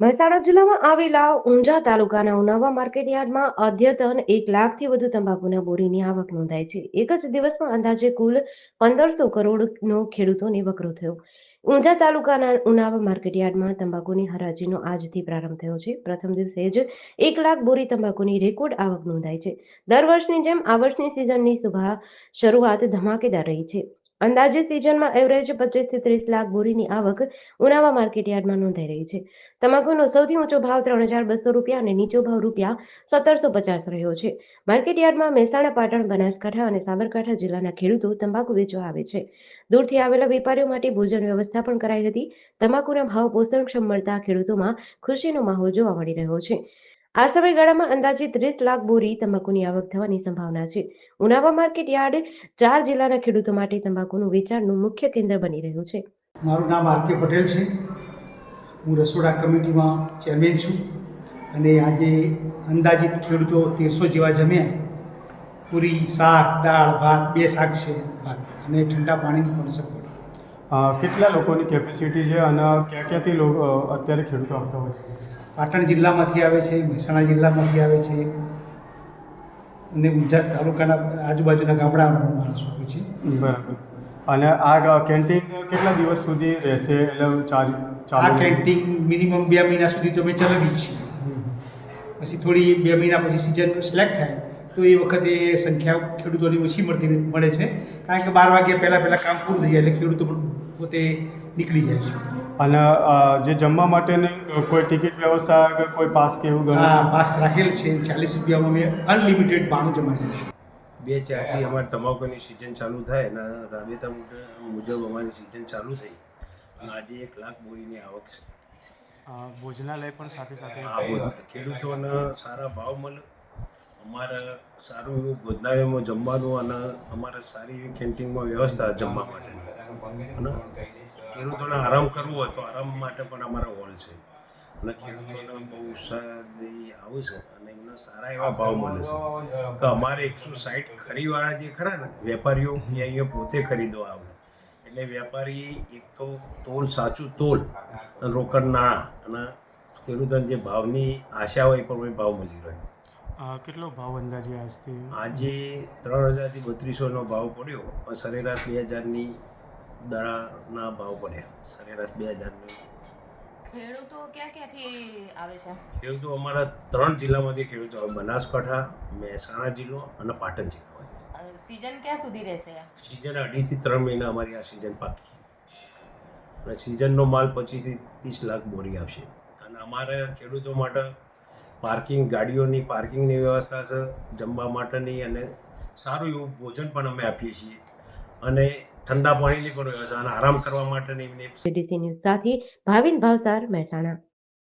મહેસાણા જિલ્લામાં આવેલા ઊંઝા તાલુકાના ઉનાવા માર્કેટ યાર્ડમાં અદ્યતન એક લાખથી વધુ તંબાકુના બોરીની આવક નોંધાઈ છે. એક જ દિવસમાં અંદાજે કુલ પંદરસો કરોડનો ખેડૂતોને વકરો થયો. ઊંઝા તાલુકાના ઉનાવા માર્કેટયાર્ડમાં તંબાકુની હરાજીનો આજથી પ્રારંભ થયો છે. પ્રથમ દિવસે જ એક લાખ બોરી તંબાકુની રેકોર્ડ આવક નોંધાઈ છે. દર વર્ષની જેમ આ વર્ષની સિઝનની શુભા શરૂઆત ધમાકેદાર રહી છે. અંદાજે સિઝનમાં એવરેજ પચીસથી ત્રીસ લાખ બોરીની આવક ઉનાવા માર્કેટયાર્ડમાં નોંધાઈ રહી છે. તમાકુનો સૌથી ઊંચો ભાવ ત્રણ હજાર બસો રૂપિયા અને નીચો ભાવ રૂપિયા સત્તરસો પચાસ રહ્યો છે. માર્કેટયાર્ડમાં મહેસાણા, પાટણ, બનાસકાંઠા અને સાબરકાંઠા જિલ્લાના ખેડૂતો તંબાકુ વેચવા આવે છે. દૂરથી આવેલા વેપારીઓ માટે ભોજન વ્યવસ્થા પણ કરાઈ હતી. તમાકુના ભાવ પોષણક્ષમ મળતા ખેડૂતોમાં ખુશીનો માહોલ જોવા મળી રહ્યો છે. આ સમયગાળામાં અંદાજે ત્રીસ લાખ બોરી તંબાકુની આવક થવાની સંભાવના છે. ઉનાવા માર્કેટ યાર્ડ ચાર જિલ્લાના ખેડૂતો માટે તંબાકુનું વેચાણનું મુખ્ય કેન્દ્ર બની રહ્યું છે. મારું નામ આર કે પટેલ છે. હું રસોડા કમિટીમાં ચેરમેન છું અને આજે અંદાજિત ખેડૂતો તેરસો જેવા જમ્યા. પૂરી શાક દાળ ભાત બે શાક છે ભાત અને ઠંડા પાણીની પણ સગવડ. કેટલા લોકોની કેપેસિટી છે અને ક્યાં ક્યાંથી લોકો અત્યારે ખેડૂતો આવતા હોય છે? પાટણ જિલ્લામાંથી આવે છે મહેસાણા જિલ્લામાંથી આવે છે અને ગુજરાત તાલુકાના આજુબાજુના ગામડાના પણ માણસો આવે છે. બરાબર. અને આ કેન્ટીન કેટલા દિવસ સુધી રહેશે? એટલે ચાર આ કેન્ટીન મિનિમમ બે મહિના સુધી તો અમે ચલાવી છીએ. પછી થોડી બે મહિના પછી સિઝન સિલેક્ટ થાય તો એ વખતે સંખ્યા ખેડૂતોની ઓછી મળતી મળે છે. કારણ કે બાર વાગ્યા પહેલાં પહેલાં કામ પૂરું થઈ જાય એટલે ખેડૂતો પણ પોતે નીકળી જાય છે. અને જે જમવા માટેની કોઈ ટિકિટ વ્યવસ્થા કે કોઈ પાસ કે એવું હા પાસ રાખેલ છે. ચાલીસ રૂપિયામાં અમે અનલિમિટેડ ભાણું જમાડીએ છીએ. બે ચારથી અમારે તમાકુની સિઝન ચાલુ થાય અને રાબેતા મુજબ અમારી સિઝન ચાલુ થઈ. અને આજે એક લાખ બોરીની આવક છે. ભોજનાલય પણ સાથે સાથે ખેડૂતોને સારા ભાવ મળે. અમારે સારું એવું ભોજનાલયમાં જમવાનું અને અમારે સારી એવી કેન્ટીનમાં વ્યવસ્થા જમવા માટેની. અને ખેડૂતોને આરામ કરવો હોય તો આરામ માટે પણ અમારા હોલ છે. અને ખેડૂતોને બહુ ઉત્સાહથી આવે છે અને એમને સારા એવા ભાવ મળે છે. કે અમારે એકસો સાઠ ખરીવાળા જે ખરા ને વેપારીઓ અહીંયા પોતે ખરીદવા આવે. એટલે વેપારી એક તો તોલ સાચું તોલ અને રોકડ નાણાં અને ખેડૂતોને જે ભાવની આશા હોય પણ ભાવ મળી રહે. કેટલો ભાવ અંદાજે આજથી? આજે ત્રણ હજારથી બત્રીસોનો ભાવ પડ્યો પણ સરેરાશ બે હજારની દડાના ભાવ પડ્યા સરેરાશ બે હજારની. ખેડૂતો ક્યાં ક્યાંથી આવે છે? ખેડૂતો અમારા ત્રણ જિલ્લામાંથી ખેડૂતો આવે. બનાસકાંઠા મહેસાણા જિલ્લો અને પાટણ જિલ્લામાંથી. સિઝન ક્યાં સુધી રહેશે? સિઝન અઢીથી ત્રણ મહિના અમારી આ સિઝન પાકી. અને સિઝનનો માલ પચીસથી ત્રીસ લાખ બોરી આવશે. અને અમારે ખેડૂતો માટે પાર્કિંગ ગાડીઓની પાર્કિંગની વ્યવસ્થા છે જમવા માટેની અને સારું એવું ભોજન પણ અમે આપીએ છીએ. અને ઠંડા પાણીની પણ વ્યવસ્થા અને આરામ કરવા માટેની ન્યૂઝ સાથે ભાવિન ભાવસાર મહેસાણા.